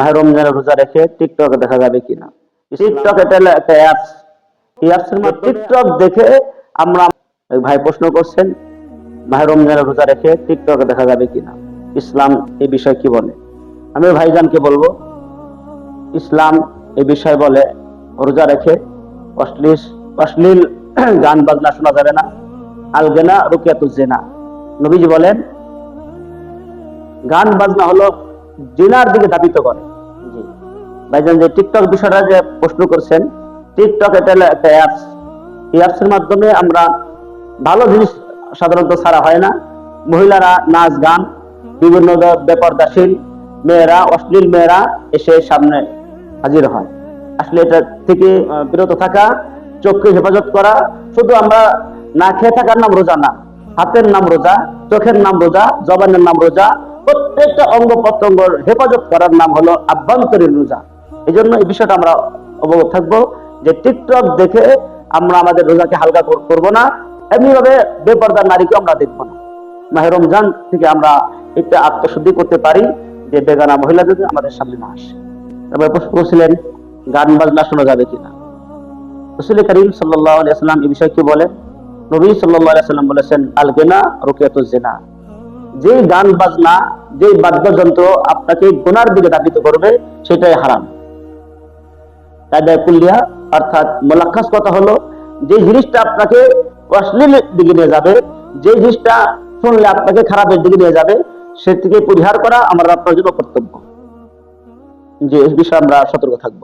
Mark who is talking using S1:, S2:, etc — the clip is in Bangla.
S1: মাহের রমজানের রোজা রেখে টিকটকে দেখা যাবে কিনা। টিকটক এটা একটা অ্যাপস এই অ্যাপসের মাধ্যমে টিকটক দেখে আমরা ভাই প্রশ্ন করছেন মাহের রমজানের রোজা রেখে টিকটকে দেখা যাবে কিনা? ইসলাম এই বিষয়ে কি বলে? আমি ভাইজানকে বলব, ইসলাম এই বিষয়ে বলে, রোজা রেখে অশ্লীল অশ্লীল গান বাজনা শোনা যাবে না। আলগেনা রুকিয়াতুজেনা নবীজি বলেন, গান বাজনা হলো জিনার দিকে ধাবিত করে। ভাইজান, যে টিকটক বিষয়টা যে প্রশ্ন করছেন টিকটক এটা হলো একটা অ্যাপস এই অ্যাপসের মাধ্যমে আমরা ভালো জিনিস সাধারণত ছাড়া হয় না। মহিলারা নাচ, গান, বিভিন্ন বেপরদাশীল মেয়েরা, অশ্লীল মেয়েরা এসে সামনে হাজির হয়। আসলে এটা থেকে বিরত থাকা, চোখকে হেফাজত করা, শুধু আমরা না খেয়ে থাকার নাম রোজা না, হাতের নাম রোজা, চোখের নাম রোজা, জবানের নাম রোজা, প্রত্যেকটা অঙ্গ প্রত্যঙ্গ হেফাজত করার নাম হলো আভ্যন্তরীণ রোজা। এই জন্য এই বিষয়টা আমরা অবগত থাকব যে টিকটক দেখে আমরা আমাদের রোজাকে হালকা কর- করব না। এমনিভাবে বেপর্দার নারীকে আমরা দেখব না। মাহে রমজান থেকে আমরা এটা আত্মশুদ্ধি করতে পারি যে বেগানা মহিলা যদি আমাদের সামনে না আসে। তারপরে প্রশ্ন করছিলেন, গান বাজনা শোনা যাবে কিনা? রসুল করিম সাল্লাম এই বিষয়ে কি বলে নবী সাল্লাম বলেছেন আল গেনা রুকিয়াতুজ জেনা। যে গান বাজনা যে বাদ্যযন্ত্র আপনাকে গুনার দিকে ধাবিত করবে, সেটাই হারাম। কায়দায় কুল্লিয়া অর্থাৎ মোলাক্ষাস কথা হলো যে জিনিসটা আপনাকে অশ্লীল দিকে নিয়ে যাবে যে জিনিসটা শুনলে আপনাকে খারাপের দিকে নিয়ে যাবে, সেটিকে পরিহার করা আমরা আপনার জন্য কর্তব্য। যে বিষয়ে আমরা সতর্ক থাকব।